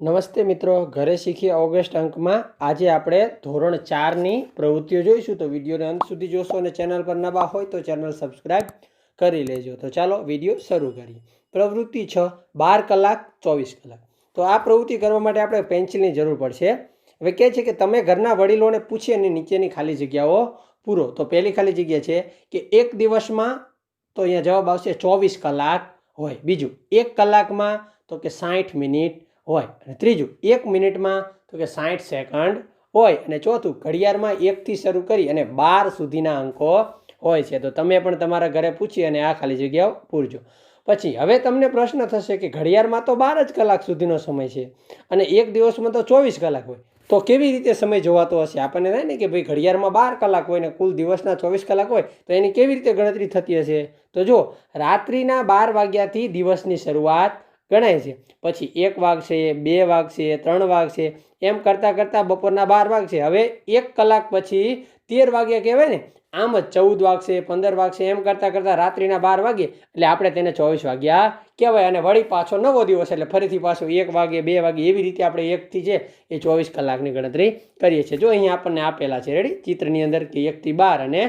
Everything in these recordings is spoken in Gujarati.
નમસ્તે મિત્રો, ઘરે શીખીએ ઓગસ્ટ અંકમાં આજે આપણે ધોરણ ચારની પ્રવૃત્તિઓ જોઈશું. તો વિડીયોને અંત સુધી જોશો અને ચેનલ પર નવા હોય તો ચેનલ સબસ્ક્રાઈબ કરી લેજો. તો ચાલો વીડિયો શરૂ કરીએ. પ્રવૃત્તિ છ, બાર કલાક, ચોવીસ કલાક. તો આ પ્રવૃત્તિ કરવા માટે આપણે પેન્સિલની જરૂર પડશે. હવે કહે છે કે તમે ઘરના વડીલોને પૂછી અને નીચેની ખાલી જગ્યાઓ પૂરો. તો પહેલી ખાલી જગ્યા છે કે એક દિવસમાં તો અહીંયા જવાબ આવશે ચોવીસ કલાક હોય. બીજું, એક કલાકમાં તો કે સાઠ મિનિટ. હોય. અને ત્રીજું, એક મિનિટમાં તો કે સાઠ સેકન્ડ હોય. અને ચોથું, ઘડિયાળમાં એકથી શરૂ કરી અને બાર સુધીના અંકો હોય છે. તો તમે પણ તમારા ઘરે પૂછી અને આ ખાલી જગ્યાઓ પૂરજો. પછી, હવે તમને પ્રશ્ન થશે કે ઘડિયાળમાં તો બાર જ કલાક સુધીનો સમય છે અને એક દિવસમાં તો ચોવીસ કલાક હોય. તો કેવી રીતે સમય જોવાતો હશે? આપણને થાય ને કે ભાઈ ઘડિયાળમાં બાર કલાક હોય ને કુલ દિવસના ચોવીસ કલાક હોય, તો એની કેવી રીતે ગણતરી થતી હશે? તો જો રાત્રિના બાર વાગ્યાથી દિવસની શરૂઆત ગણાય છે. પછી એક વાગશે બે વાગશે ત્રણ વાગશે એમ કરતાં કરતાં બપોરના બાર વાગશે હવે એક કલાક પછી તેર વાગ્યા કહેવાય ને, આમ જ ચૌદ વાગશે પંદર વાગશે એમ કરતાં કરતાં રાત્રિના બાર વાગે, એટલે આપણે તેને ચોવીસ વાગ્યા કહેવાય. અને વળી પાછો નવો દિવસ, એટલે ફરીથી પાછો એક વાગે, બે વાગે, એવી રીતે આપણે એકથી છે એ ચોવીસ કલાકની ગણતરી કરીએ છીએ. જો અહીંયા આપણને આપેલા છે રેડી ચિત્રની અંદર કે એકથી બાર અને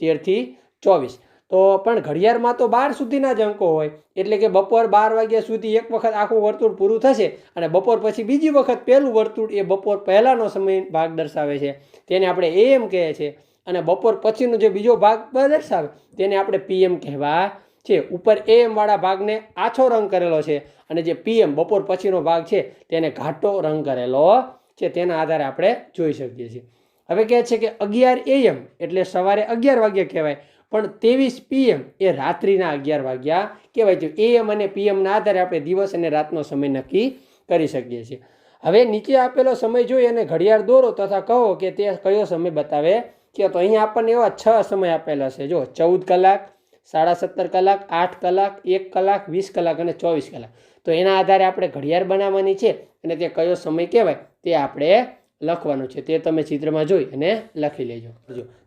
તેરથી ચોવીસ. તો પણ ઘડિયાળમાં તો બાર સુધીના જ અંકો હોય. એટલે કે બપોર બાર વાગ્યા સુધી એક વખત આખું વર્તુળ પૂરું થશે અને બપોર પછી બીજી વખત પહેલું વર્તુળ એ બપોર પહેલાંનો સમય ભાગ દર્શાવે છે. તેને આપણે એએમ કહે છે. અને બપોર પછીનો જે બીજો ભાગ દર્શાવે તેને આપણે પીએમ કહેવા છે. ઉપર એએમવાળા ભાગને આછો રંગ કરેલો છે. અને જે પીએમ બપોર પછીનો ભાગ છે તેને ઘાટો રંગ કરેલો છે. તેના આધારે આપણે જોઈ શકીએ છીએ. હવે કહે છે કે અગિયાર એએમ એટલે સવારે અગિયાર વાગ્યા કહેવાય. પણ ત્રેવીસ પીએમ એ રાત્રિના અગિયાર વાગ્યા કહેવાય છે. એએમ અને પીએમના આધારે આપણે દિવસ અને રાતનો સમય નક્કી કરી શકીએ છીએ. હવે નીચે આપેલો સમય જોઈ અને ઘડિયાળ દોરો તથા કહો કે તે કયો સમય બતાવે કે તો અહીંયા આપણને એવા છ સમય આપેલા છે. જો ચૌદ કલાક, સાડા સત્તર કલાક, આઠ કલાક, એક કલાક, વીસ કલાક અને ચોવીસ કલાક. તો એના આધારે આપણે ઘડિયાળ બનાવવાની છે અને તે કયો સમય કહેવાય તે આપણે લખવાનું છે. તે તમે ચિત્રમાં જોઈ અને લખી લેજો.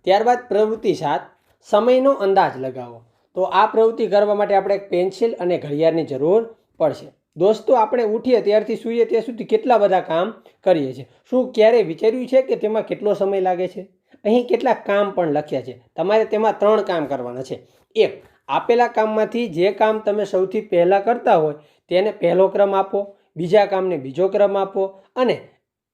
ત્યારબાદ પ્રવૃત્તિ સાત. સમયનો અંદાજ લગાવો. તો આ પ્રવૃત્તિ કરવા માટે આપણે એક પેન્સિલ અને ઘડિયાળની જરૂર પડશે. દોસ્તો, આપણે ઉઠીએ ત્યારથી સૂઈએ ત્યાં સુધી કેટલા બધા કામ કરીએ છીએ? શું ક્યારેય વિચાર્યું છે કે તેમાં કેટલો સમય લાગે છે? અહીં કેટલાક કામ પણ લખ્યા છે? તમારે તેમાં ત્રણ કામ કરવાના છે. એક, આપેલા કામમાંથી જે કામ તમે સૌથી પહેલાં કરતા હોય તેને પહેલો ક્રમ આપો, બીજા કામને બીજો ક્રમ આપો અને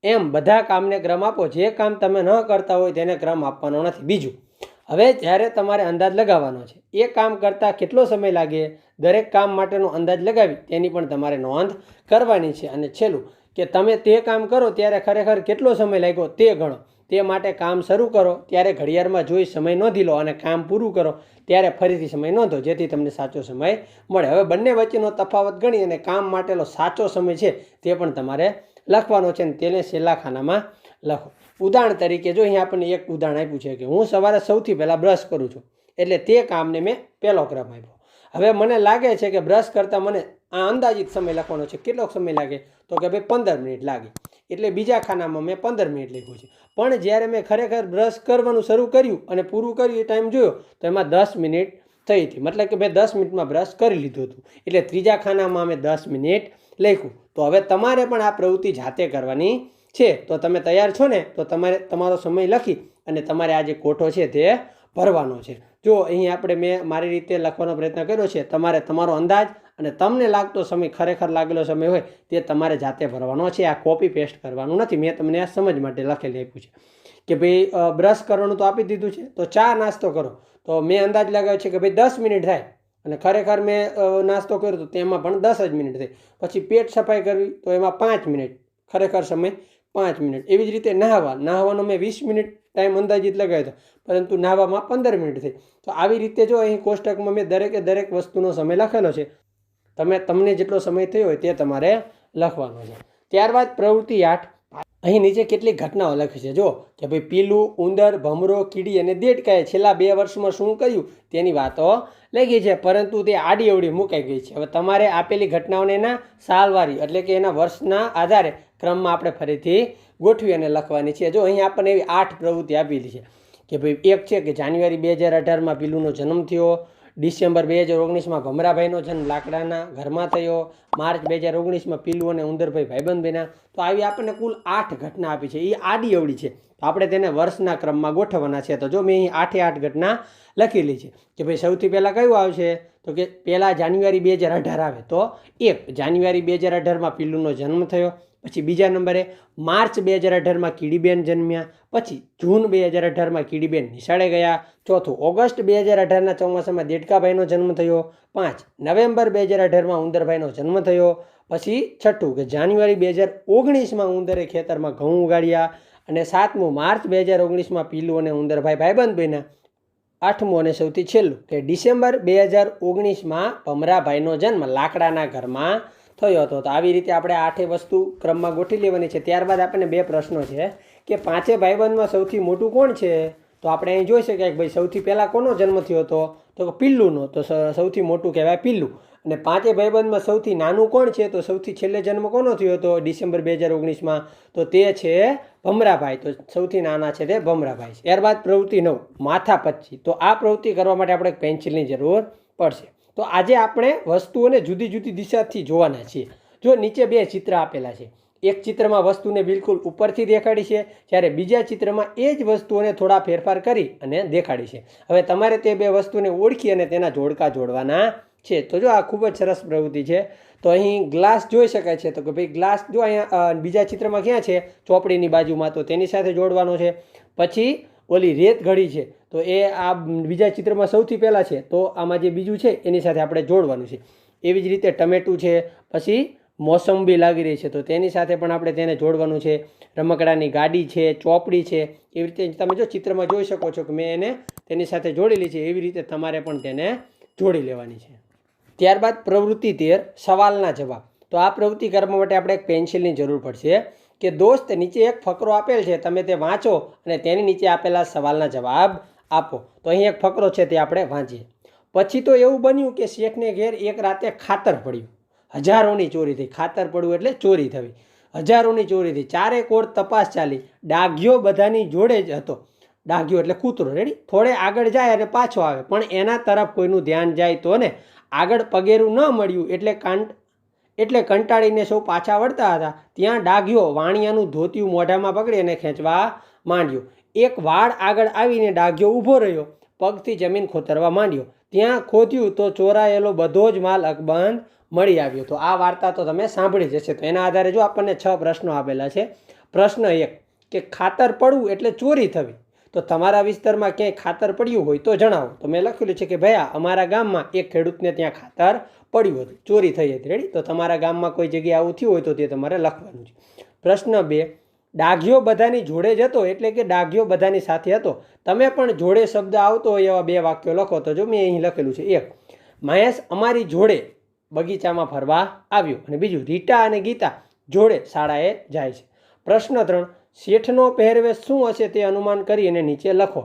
એમ બધા કામને ક્રમ આપો. જે કામ તમે ન કરતા હોય તેને ક્રમ આપવાનો નથી. બીજું હવે જ્યારે તમારે અંદાજ લગાવવાનો છે, એ કામ કરતાં કેટલો સમય લાગે? દરેક કામ માટેનો અંદાજ લગાવી, તેની પણ તમારે નોંધ કરવાની છે. અને છેલ્લું, કે તમે તે કામ કરો ત્યારે ખરેખર કેટલો સમય લાગ્યો તે ગણો. તે માટે કામ શરૂ કરો, ત્યારે ઘડિયાળમાં જોઈ સમય નોંધી લો અને કામ પૂરું કરો, ત્યારે ફરીથી સમય નોંધો, જેથી તમને સાચો સમય મળે. હવે બંને વચ્ચેનો તફાવત ગણી અને કામ માટેનો સાચો સમય છે, તે પણ તમારે લખવાનો છે અને તેને છેલ્લા ખાનામાં લખો. ઉદાહરણ તરીકે જો અહીંયા આપણને એક ઉદાહરણ આપ્યું છે કે હું સવારે સૌથી પહેલાં બ્રશ કરું છું, એટલે તે કામને મેં પહેલો ક્રમ આપ્યો. હવે મને લાગે છે કે બ્રશ કરતાં મને આ અંદાજિત સમય લખવાનો છે. કેટલો સમય લાગે? તો કે ભાઈ પંદર મિનિટ લાગે. એટલે બીજા ખાનામાં મેં પંદર મિનિટ લખ્યું છે. પણ જ્યારે મેં ખરેખર બ્રશ કરવાનું શરૂ કર્યું અને પૂરું કર્યું એ ટાઈમ જોયો, તો એમાં દસ મિનિટ થઈ હતી. મતલબ કે મેં દસ મિનિટમાં બ્રશ કરી લીધું હતું. એટલે ત્રીજા ખાનામાં મેં દસ મિનિટ લખ્યું. તો હવે તમારે પણ આ પ્રવૃત્તિ જાતે કરવાની છે, તો તમે તૈયાર છો ને, તો તમારે તમારો સમય લખી અને તમારે આ જે કોઠો છે તે ભરવાનો છે. જો અહીં આપણે મેં મારી રીતે લખવાનો પ્રયત્ન કર્યો છે, તમારે તમારો અંદાજ અને તમને લાગતો સમય ખરેખર લાગેલો સમય હોય તે તમારે જાતે ભરવાનો છે, આ કોપી પેસ્ટ કરવાનું નથી. મેં તમને આ સમજ માટે લખેલી આપ્યું છે કે ભાઈ બ્રશ કરવાનું તો આપી દીધું છે, તો ચા નાસ્તો કરો. તો મેં અંદાજ લગાવ્યો છે કે ભાઈ દસ મિનિટ થાય અને ખરેખર મેં નાસ્તો કર્યો તો તેમાં પણ દસ જ મિનિટ થઈ પછી પેટ સફાઈ કરવી તો એમાં પાંચ મિનિટ ખરેખર સમય પાંચ મિનિટ. એવી જ રીતે નહાવા. નહાવાનો મેં વીસ મિનિટ ટાઈમ અંદાજિત લગાવ્યો પરંતુ નાહવામાં પંદર મિનિટ થઈ. તો આવી રીતે જો અહીં કોષ્ટકમાં મેં દરેકે દરેક વસ્તુનો સમય લખેલો છે, તમે, તમને જેટલો સમય થયો હોય તે તમારે લખવાનો છે. ત્યારબાદ પ્રવૃત્તિ આઠ. અહીં નીચે કેટલીક ઘટનાઓ લખી છે. જો કે ભાઈ પીલું, ઉંદર, ભમરો, કીડી અને દેડકાએ છેલ્લા બે વર્ષમાં શું કર્યું તેની વાતો લખી છે. પરંતુ તે આડી અવડી મુકાઈ ગઈ છે. હવે તમારે આપેલી ઘટનાઓને એના સાલવારી એટલે કે એના વર્ષના આધારે ક્રમમાં આપણે ફરીથી ગોઠવી અને લખવાની છે. જો અહીં આપણને એવી આઠ પ્રવૃત્તિ આપેલી છે કે ભાઈ એક છે કે જાન્યુઆરી બે હજાર અઢારમાં પીલુંનો જન્મ થયો ડિસેમ્બર બે હજાર ઓગણીસમાં ગમરાભાઈનો જન્મ લાકડાના ઘરમાં થયો. માર્ચ બે હજાર ઓગણીસમાં પીલુ અને ઉંદરભાઈ ભાઈબંધ બન્યા તો આવી આપણને કુલ આઠ ઘટના આપી છે. એ આડી અવળી છે. આપણે તેને વર્ષના ક્રમમાં ગોઠવવાના છે. તો જો મેં અહીં આઠે આઠ ઘટના લખેલી છે કે ભાઈ સૌથી પહેલાં કયું આવશે? તો કે પહેલાં જાન્યુઆરી બે હજાર અઢાર આવે. તો એક જાન્યુઆરી બે હજાર અઢારમાં પીલુનો જન્મ થયો. પછી બીજા નંબરે માર્ચ બે હજાર અઢારમાં કીડીબેન જન્મ્યા, પછી જૂન બે હજાર અઢારમાં કીડીબેન નિશાળે ગયા, ચોથું ઓગસ્ટ બે હજાર અઢારના ચોમાસામાં દેડકાભાઈનો જન્મ થયો, પાંચ નવેમ્બર બે હજાર અઢારમાં ઉંદરભાઈનો જન્મ થયો, પછી છઠ્ઠું કે જાન્યુઆરી બે હજાર ઓગણીસમાં ઉંદરે ખેતરમાં ઘઉં ઉગાડ્યા અને સાતમું માર્ચ બે હજાર ઓગણીસમાં પીલું અને ઉંદરભાઈ ભાઈબંધ બન્યા. આઠમું અને સૌથી છેલ્લું કે ડિસેમ્બર બે હજાર ઓગણીસમાં ભમરાભાઈનો જન્મ લાકડાના ઘરમાં થયો હતો. તો આવી રીતે આપણે આઠે વસ્તુ ક્રમમાં ગોઠવી લેવાની છે. ત્યારબાદ આપણને બે પ્રશ્નો છે. કે પાંચે ભાઈબંધમાં સૌથી મોટું કોણ છે? તો આપણે અહીં જોઈ શકીએ કે ભાઈ સૌથી પહેલાં કોનો જન્મ થયો હતો? તો પિલ્લુનો. તો સૌથી મોટું કહેવાય પિલ્લું. અને પાંચે ભાઈબંધમાં સૌથી નાનું કોણ છે? તો સૌથી છેલ્લે જન્મ કોનો થયો હતો? ડિસેમ્બર બે હજાર ઓગણીસમાં. તો તે છે ભમરાભાઈ. તો સૌથી નાના છે તે ભમરાભાઈ ત્યારબાદ પ્રવૃત્તિ નવ માથા પચ્ચી તો આ પ્રવૃત્તિ કરવા માટે આપણે પેન્સિલની જરૂર પડશે. તો આજે આપણે વસ્તુઓને જુદી જુદી દિશાથી જોવાના છીએ. જો નીચે બે ચિત્ર આપેલા છે. એક ચિત્રમાં વસ્તુને બિલકુલ ઉપરથી દેખાડી છે, જ્યારે બીજા ચિત્રમાં એ જ વસ્તુઓને થોડા ફેરફાર કરી અને દેખાડી છે. હવે તમારે તે બે વસ્તુને ઓળખી અને તેના જોડકા જોડવાના છે. તો જો આ ખૂબ જ સરસ પ્રવૃત્તિ છે. તો અહીં ગ્લાસ જોઈ શકાય છે. તો કે ભાઈ ગ્લાસ જો અહીંયા બીજા ચિત્રમાં ક્યાં છે? ચોપડીની બાજુમાં. તો તેની સાથે જોડવાનો છે. પછી ઓલી રેત ઘડી છે, તો એ આ બીજા ચિત્રમાં સૌથી પહેલાં છે, તો આમાં જે બીજું છે, એની સાથે આપણે જોડવાનું છે. એવી જ રીતે ટમેટું છે, પછી મોસંબી લાગી રહી છે, તો તેની સાથે પણ આપણે તેને જોડવાનું છે. રમકડાની ગાડી છે, ચોપડી છે, એવી રીતે તમે જો ચિત્રમાં જોઈ શકો છો કે મેં એને તેની સાથે જોડેલી છે, એવી રીતે તમારે પણ તેને જોડી લેવાની છે. ત્યારબાદ પ્રવૃત્તિ તેર, સવાલના જવાબ. તો આ પ્રવૃત્તિ કરવા માટે આપણે એક પેન્સિલની જરૂર પડશે. કે દોસ્ત, નીચે એક ફકરો આપેલ છે, તમે તે વાંચો અને તેની નીચે આપેલા સવાલના જવાબ આપો. તો અહીં એક ફકરો છે, તે આપણે વાંચીએ. પછી તો એવું બન્યું કે શેઠને ઘેર એક રાતે ખાતર પડ્યું. હજારોની ચોરી થઈ. ખાતર પડવું એટલે ચોરી થવી. હજારોની ચોરી થઈ. ચારે કોર તપાસ ચાલી. ડાઘ્યો બધાની જોડે જ હતો. ડાઘ્યો એટલે કૂતરો. રેડી થોડે આગળ જાય અને પાછો આવે. પણ એના તરફ કોઈનું ધ્યાન જાય તો ને આગળ પગેરું ન મળ્યું એટલે કાંટ એટલે કંટાળીને સૌ પાછા વળતા હતા. ત્યાં ડાઘ્યો વાણિયાનું ધોતિયું મોઢામાં પકડી અને ખેંચવા માંડ્યો. એક વાળ આગળ આવીને ડાઘ્યો ઊભો રહ્યો, પગથી જમીન ખોતરવા માંડ્યો. ત્યાં ખોદ્યું તો ચોરાયેલો બધો જ માલ અકબંધ મળી આવ્યો. તો આ વાર્તા તો તમે સાંભળી જશે તો એના આધારે જો આપણને છ પ્રશ્નો આપેલા છે. પ્રશ્ન એક, કે ખાતર પડવું એટલે ચોરી થવી? તો તમારા વિસ્તારમાં ક્યાંય ખાતર પડ્યું હોય તો જણાવો. તો મેં લખેલું છે કે ભયા, અમારા ગામમાં એક ખેડૂતને ત્યાં ખાતર પડ્યું હતું ચોરી થઈ હતી રેડી તો તમારા ગામમાં કોઈ જગ્યાએ આવું થયું હોય તો તે તમારે લખવાનું છે. પ્રશ્ન બે, ડાઘિયો બધાની જોડે જ હતો એટલે કે ડાઘિયો બધાની સાથે હતો? તમે પણ જોડે શબ્દ આવતો હોય એવા બે વાક્યો લખો તો જો મેં અહીં લખેલું છે. એક મહેશ અમારી જોડે બગીચામાં ફરવા આવ્યો અને બીજું, રીટા અને ગીતા જોડે શાળાએ જાય છે. પ્રશ્ન ત્રણ, શેઠનો પહેરવેશ શું હશે તે અનુમાન કરી અને નીચે લખો.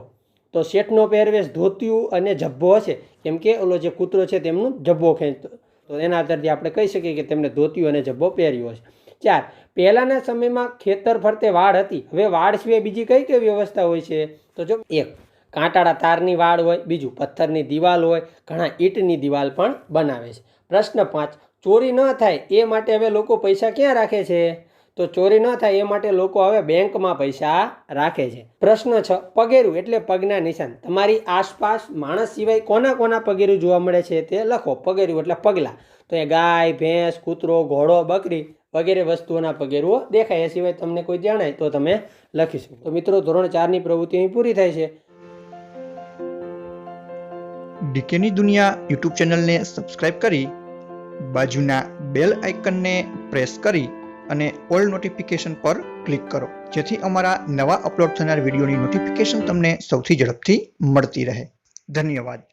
તો શેઠનો પહેરવેશ ધોતિયું અને જબ્બો હશે. કેમ કે ઓલો જે કૂતરો છે તેમનું જબ્બો ખેંચતો. તો એના આધારથી આપણે કહી શકીએ કે તેમણે ધોતિયું અને જબ્બો પહેર્યો હશે. ચાર, પહેલાંના સમયમાં ખેતર ફરતે વાડ હતી. હવે વાડ સિવાય બીજી કઈ કઈ વ્યવસ્થા હોય છે? તો જો એક, કાંટાળા તારની વાડ હોય. બીજું, પથ્થરની દિવાલ હોય. ઘણા ઈંટની દિવાલ પણ બનાવે છે. પ્રશ્ન પાંચ, ચોરી ન થાય એ માટે હવે લોકો પૈસા ક્યાં રાખે છે? તો ચોરી ન થાય એ માટે લોકો હવે બેંકમાં પૈસા રાખે છે. પ્રશ્ન છ, પગેરું એટલે પગના નિશાન. તમારી આસપાસ માણસ સિવાય કોના કોના પગેરું જોવા મળે છે તે લખો. પગેરું એટલે પગલાં. તો એ ગાય, ભેંસ, કૂતરો, ઘોડો, બકરી વગેરે વસ્તુઓના પગેરુઓ દેખાય. એ સિવાય તમને કોઈ જણાય તો તમે લખી શકો. તો મિત્રો, ધોરણ ચારની પ્રવૃત્તિ અહીં પૂરી થાય છે. ડીકેની દુનિયા યુટ્યુબ ચેનલને સબસ્ક્રાઇબ કરી, બાજુના બેલ આઇકનને પ્રેસ કરી અને ઓલ નોટિફિકેશન પર ક્લિક કરો, જેથી અમારા નવા અપલોડ થનાર વિડીયોની નોટિફિકેશન તમને સૌથી ઝડપથી મળતી રહે. ધન્યવાદ.